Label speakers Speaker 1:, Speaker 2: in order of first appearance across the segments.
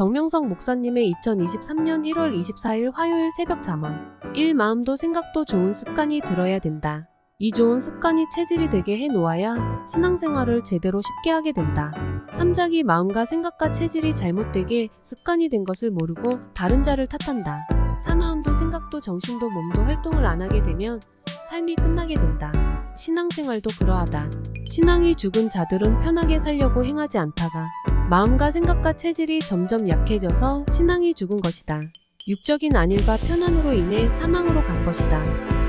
Speaker 1: 정명석 목사님의 2023년 1월 24일 화요일 새벽 잠언. 일 마음도 생각도 좋은 습관이 들어야 된다. 이 좋은 습관이 체질이 되게 해 놓아야 신앙생활을 제대로 쉽게 하게 된다. 삼작이 마음과 생각과 체질이 잘못되게 습관이 된 것을 모르고 다른 자를 탓한다. 사마음도 생각도 정신도 몸도 활동을 안 하게 되면 삶이 끝나게 된다. 신앙생활도 그러하다. 신앙이 죽은 자들은 편하게 살려고 행하지 않다가 마음과 생각과 체질이 점점 약해져서 신앙이 죽은 것이다. 육적인 안일과 편안으로 인해 사망으로 간 것이다.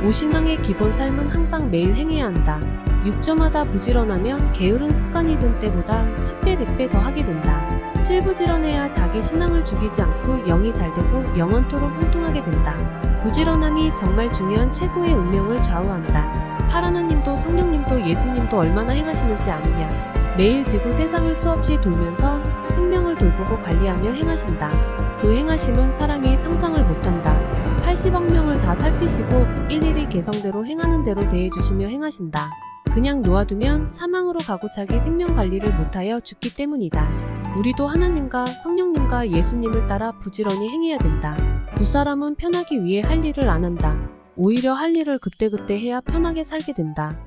Speaker 1: 오신앙의 기본 삶은 항상 매일 행해야 한다. 육점하다 부지런하면 게으른 습관이 든 때보다 10배, 100배 더 하게 된다. 실부지런해야 자기 신앙을 죽이지 않고 영이 잘 되고 영원토록 활동하게 된다. 부지런함이 정말 중요한 최고의 운명을 좌우한다. 파라나님도 성령님도 예수님도 얼마나 행하시는지 아느냐. 매일 지구 세상을 수없이 돌면서 생명을 돌보고 관리하며 행하신다. 그 행하심은 사람이 상상을 못한다. 80억 명을 다 살피시고 일일이 개성대로 행하는 대로 대해주시며 행하신다. 그냥 놓아두면 사망으로 가고 자기 생명 관리를 못하여 죽기 때문이다. 우리도 하나님과 성령님과 예수님을 따라 부지런히 행해야 된다. 두 사람은 편하기 위해 할 일을 안 한다. 오히려 할 일을 그때그때 해야 편하게 살게 된다.